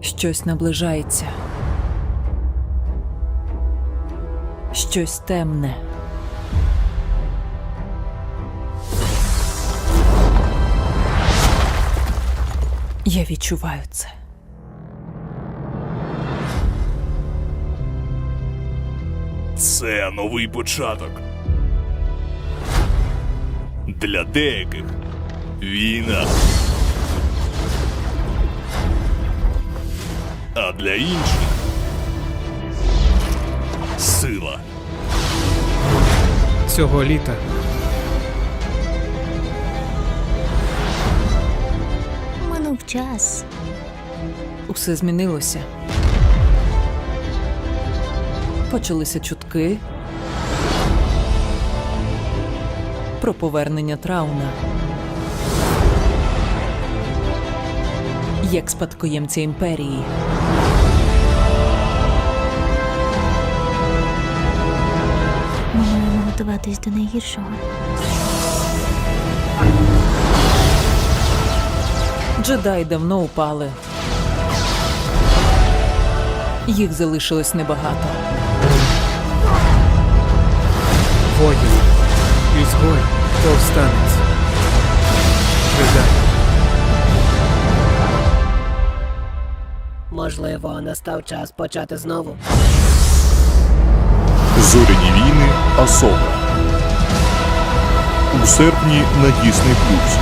Щось наближається. Щось темне. Я відчуваю це. Це новий початок. Для деяких війна. А для інших сила. Цього літа Минув час. Усе змінилося. Почалися чутки про повернення трауна. Як спадкоємця імперії. Ми маємо готуватись до найгіршого. Джедаї давно упали. Їх залишилось небагато. воїн, ізгой, повстанець. Можливо, настав час почати знову. Зоряні війни Асока. У серпні на Дісний Плюс.